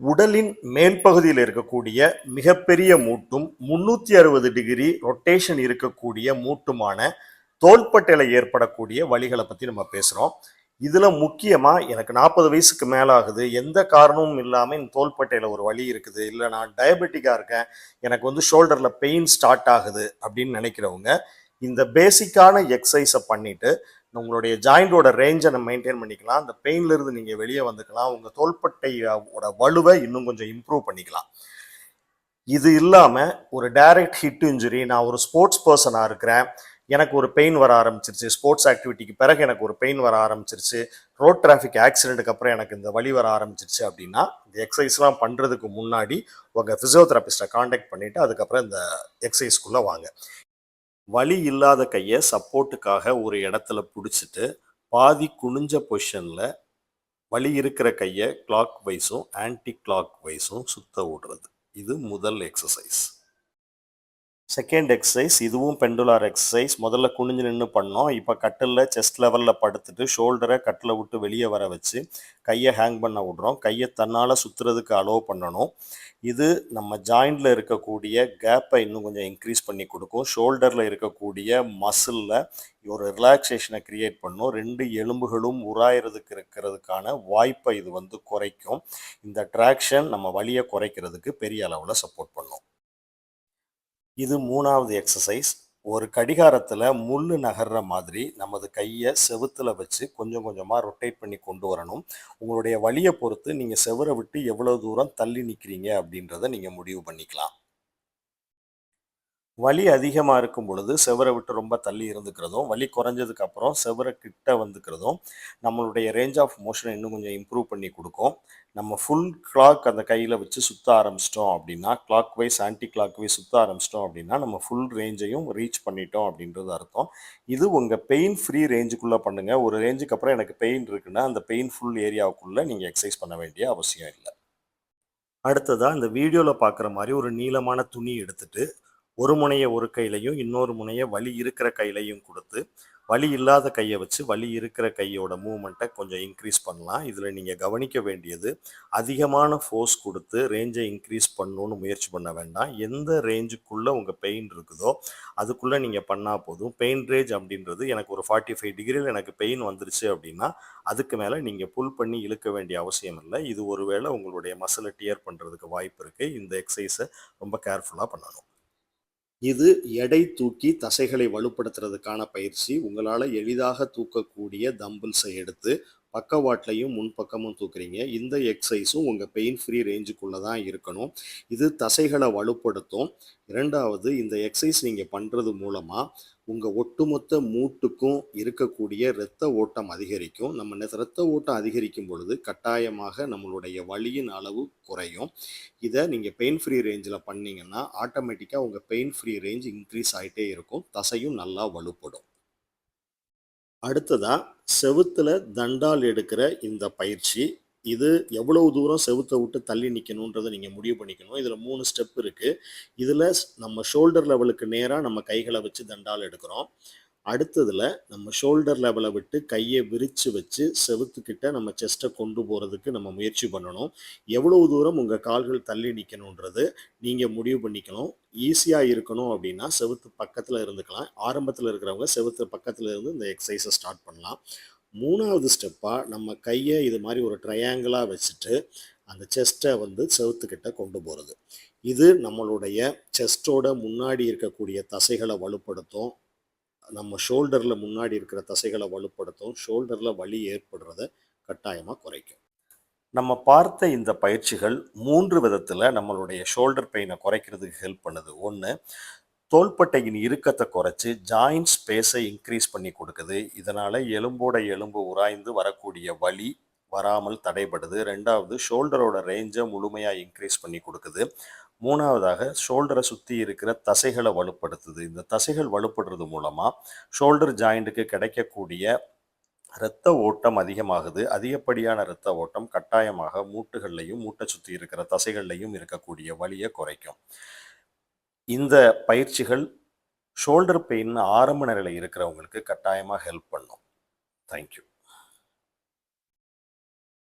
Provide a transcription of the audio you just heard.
உடலின் மேல் பகுதியில் இருக்கக்கூடிய மிகப்பெரிய மூட்டும் முன்னூத்தி அறுபது டிகிரி ரொட்டேஷன் இருக்கக்கூடிய மூட்டுமான தோள்பட்டையில் ஏற்படக்கூடிய வழிகளை பத்தி நம்ம பேசுறோம். இதுல முக்கியமா எனக்கு நாற்பது வயசுக்கு மேல ஆகுது எந்த காரணமும் இல்லாம இந்த தோள்பட்டையில் ஒரு வலி இருக்குது. இல்ல நான் டயபெட்டிக்கா இருக்கேன். எனக்கு வந்து ஷோல்டர்ல பெயின் ஸ்டார்ட் ஆகுது அப்படின்னு நினைக்கிறவங்க இந்த பேசிக்கான எக்ஸசைஸை பண்ணிட்டு உங்களுடைய ஜாயிண்டோட ரேஞ்சை நம்ம மெயின்டைன் பண்ணிக்கலாம். அந்த பெயின்லேருந்து நீங்கள் வெளியே வந்துக்கலாம். உங்கள் தோள்பட்டையோட வலுவை இன்னும் கொஞ்சம் இம்ப்ரூவ் பண்ணிக்கலாம். இது இல்லாமல் ஒரு டைரக்ட் ஹிட் இன்ஜுரி நான் ஒரு ஸ்போர்ட்ஸ் பர்சனாக இருக்கிறேன். எனக்கு ஒரு பெயின் வர ஆரம்பிச்சிருச்சு. ஸ்போர்ட்ஸ் ஆக்டிவிட்டிக்கு பிறகு எனக்கு ஒரு பெயின் வர ஆரம்பிச்சிருச்சு. ரோட் டிராஃபிக் ஆக்சிடென்ட்டுக்கு அப்புறம் எனக்கு இந்த வழி வர ஆரம்பிச்சிருச்சு அப்படின்னா இந்த எக்ஸசைஸ்லாம் பண்ணுறதுக்கு முன்னாடி உங்கள் ஃபிசியோதெரபிஸ்ட்டை காண்டாக்ட் பண்ணிவிட்டு அதுக்கப்புறம் இந்த எக்ஸசைஸ்க்குள்ளே வாங்க. வலி இல்லாத கையை சப்போர்ட்டுக்காக ஒரு இடத்துல பிடிச்சிட்டு பாதி குனிஞ்ச பொசிஷனில் வலி இருக்கிற கையை கிளாக் வைஸும் ஆன்டி கிளாக் வைஸும் சுத்த விடுறது. இது முதல் எக்ஸசைஸ் செகண்ட் எக்ஸசைஸ் இதுவும் பெண்டுலார் எக்ஸசைஸ் முதல்ல குனிஞ்சு நின்று பண்ணோம். இப்போ கட்டிலில் செஸ்ட் லெவலில் படுத்துட்டு ஷோல்டரை கட்டில் விட்டு வெளியே வர வச்சு கையை ஹேங் பண்ண விடுறோம். கையை தன்னால் சுற்றுறதுக்கு அலோவ் பண்ணணும். இது நம்ம ஜாயிண்டில் இருக்கக்கூடிய கேப்பை இன்னும் கொஞ்சம் இன்க்ரீஸ் பண்ணி கொடுக்கும். ஷோல்டரில் இருக்கக்கூடிய மசிலில் ஒரு ரிலாக்ஸேஷனை க்ரியேட் பண்ணும். ரெண்டு எலும்புகளும் உராயிறதுக்கு இருக்கிறதுக்கான வாய்ப்பை இது வந்து குறைக்கும். இந்த ட்ராக்ஷன் நம்ம வலியை குறைக்கிறதுக்கு பெரிய அளவில் சப்போர்ட் பண்ணும். இது மூணாவது எக்ஸசைஸ் ஒரு கடிகாரத்தில் முள் நகர்ற மாதிரி நமது கையை செவுத்துல வச்சு கொஞ்சம் கொஞ்சமாக ரொட்டேட் பண்ணி கொண்டு வரணும். உங்களுடைய வலியை பொறுத்து நீங்கள் செவரை விட்டு எவ்வளோ தூரம் தள்ளி நிற்கிறீங்க அப்படின்றத நீங்கள் முடிவு பண்ணிக்கலாம். வலி அதிகமாக இருக்கும் பொழுது செவரை விட்டு ரொம்ப தள்ளி இருந்துக்கிறதும் வலி குறைஞ்சதுக்கு அப்புறம் செவரை கிட்ட வந்துக்கிறதும் நம்மளுடைய ரேஞ்ச் ஆஃப் மோஷனை இன்னும் கொஞ்சம் இம்ப்ரூவ் பண்ணி கொடுக்கும். நம்ம ஃபுல் கிளாக் அந்த கையில் வச்சு சுற்ற ஆரம்பிச்சிட்டோம் அப்படின்னா clockwise anticlockwise சுற்ற ஆரம்பிச்சிட்டோம் அப்படின்னா நம்ம ஃபுல் ரேஞ்சையும் ரீச் பண்ணிட்டோம் அப்படின்றது அர்த்தம். இது உங்கள் பெயின் ஃப்ரீ ரேஞ்சுக்குள்ளே பண்ணுங்கள் ஒரு ரேஞ்சுக்கு அப்புறம் எனக்கு பெயின் இருக்குன்னா அந்த பெயின் ஃபுல் ஏரியாவுக்குள்ளே நீங்கள் எக்ஸசைஸ் பண்ண வேண்டிய அவசியம் இல்லை. அடுத்ததாக இந்த வீடியோவில் பார்க்குற மாதிரி ஒரு நீளமான துணி எடுத்துகிட்டு ஒரு முனையை ஒரு கையிலையும் இன்னொரு முனையை வலி இருக்கிற கையிலையும் கொடுத்து வலி இல்லாத கையை வச்சு வலி இருக்கிற கையோட மூமெண்ட்டை கொஞ்சம் இன்க்ரீஸ் பண்ணலாம். இதில் நீங்கள் கவனிக்க வேண்டியது அதிகமான ஃபோர்ஸ் கொடுத்து ரேஞ்சை இன்க்ரீஸ் பண்ணணும்னு முயற்சி பண்ண வேண்டாம். எந்த ரேஞ்சுக்குள்ளே உங்கள் பெயின் இருக்குதோ அதுக்குள்ளே நீங்கள் பண்ணால் போதும். பெயின் ரேஞ்ச் அப்படின்றது எனக்கு ஒரு ஃபார்ட்டி ஃபைவ் டிகிரியில் எனக்கு பெயின் வந்துருச்சு அப்படின்னா அதுக்கு மேலே நீங்கள் புல் பண்ணி இழுக்க வேண்டிய அவசியம் இல்லை. இது ஒருவேளை உங்களுடைய மசிலை டியர் பண்ணுறதுக்கு வாய்ப்பு இருக்குது இந்த எக்ஸசைஸை ரொம்ப கேர்ஃபுல்லாக பண்ணணும். இது எடை தூக்கி தசைகளை வலுப்படுத்துறதுக்கான பயிற்சி. உங்களால் எளிதாக தூக்கக்கூடிய தம்பிள்ஸை எடுத்து பக்கவாட்லையும் முன்பக்கமும் தூக்குறீங்க. இந்த எக்ஸசைஸும் உங்கள் பெயின் ஃப்ரீ ரேஞ்சுக்குள்ளே தான் இருக்கணும். இது தசைகளை வலுப்படுத்தும். இரண்டாவது இந்த எக்ஸசைஸ் நீங்கள் பண்ணுறது மூலமாக உங்கள் ஒட்டுமொத்த மூட்டுக்கும் இருக்கக்கூடிய இரத்த ஓட்டம் அதிகரிக்கும். நம்ம நெ- இரத்த ஓட்டம் அதிகரிக்கும் பொழுது கட்டாயமாக நம்மளுடைய வலியின் அளவு குறையும். இதை நீங்கள் பெயின் ஃப்ரீ ரேஞ்சில் பண்ணிங்கன்னா ஆட்டோமேட்டிக்காக உங்கள் பெயின் ஃப்ரீ ரேஞ்ச் இன்க்ரீஸ் ஆகிட்டே இருக்கும். தசையும் நல்லா வலுப்படும். அடுத்ததாக செவுத்தில் தண்டால் எடுக்கிற இந்த பயிற்சி இது எவ்வளவு தூரம் செவுத்தை விட்டு தள்ளி நிற்கணுன்றதை நீங்கள் முடிவு பண்ணிக்கணும். இதில் மூணு ஸ்டெப் இருக்குது இதில் நம்ம ஷோல்டர் லெவலுக்கு நேராக நம்ம கைகளை வச்சு தண்டால் எடுக்கிறோம். அடுத்ததில் நம்ம ஷோல்டர் லெவலை விட்டு கையை விரித்து வச்சு செவுத்துக்கிட்ட நம்ம செஸ்ட்டை கொண்டு போகிறதுக்கு நம்ம முயற்சி பண்ணணும். எவ்வளவு தூரம் உங்கள் கால்கள் தள்ளி நிற்கணுன்றது நீங்கள் முடிவு பண்ணிக்கணும். ஈஸியாக இருக்கணும் அப்படின்னா செவுத்து பக்கத்தில் இருந்துக்கலாம். ஆரம்பத்தில் இருக்கிறவங்க செவுத்து பக்கத்தில் இருந்து இந்த எக்ஸசைஸை ஸ்டார்ட் பண்ணலாம். மூணாவது ஸ்டெப்பாக நம்ம கையை இது மாதிரி ஒரு ட்ரையாங்கிளாக வச்சுட்டு அந்த செஸ்ட்டை வந்து செவுத்துக்கிட்ட கொண்டு போகிறது இது நம்மளுடைய செஸ்ட்டோட முன்னாடி இருக்கக்கூடிய தசைகளை வலுப்படுத்தும். நம்ம ஷோல்டரில் முன்னாடி இருக்கிற தசைகளை வலுப்படுத்தும் ஷோல்டரில் வலி ஏற்படுறத கட்டாயமாக குறைக்கும். நம்ம பார்த்த இந்த பயிற்சிகள் மூன்று விதத்தில் நம்மளுடைய ஷோல்டர் பெயினை குறைக்கிறதுக்கு ஹெல்ப் பண்ணுது. ஒன்று தோள்பட்டையின் இறுக்கத்தை குறைச்சி ஜாயிண்ட் ஸ்பேஸை இன்க்ரீஸ் பண்ணி கொடுக்குது. இதனால் எலும்போட எலும்பு உராய்ந்து வரக்கூடிய வலி வராமல் தடைபடுது. ரெண்டாவது ஷோல்டரோட ரேஞ்சை முழுமையாக இன்க்ரீஸ் பண்ணி கொடுக்குது. மூணாவதாக ஷோல்டரை சுற்றி இருக்கிற தசைகளை வலுப்படுத்துது. இந்த தசைகள் வலுப்படுறது மூலமாக ஷோல்டர் ஜாயிண்ட்டுக்கு கிடைக்கக்கூடிய இரத்த ஓட்டம் அதிகமாகுது. அதிகப்படியான இரத்த ஓட்டம் கட்டாயமாக மூட்டுகள்லையும் மூட்டை சுற்றி இருக்கிற தசைகள்லையும் இருக்கக்கூடிய வலியை குறைக்கும். இந்த பயிற்சிகள் ஷோல்டர் பெயின் ஆரம்ப நிலையில் இருக்கிறவங்களுக்கு கட்டாயமாக ஹெல்ப் பண்ணும். தேங்க்யூ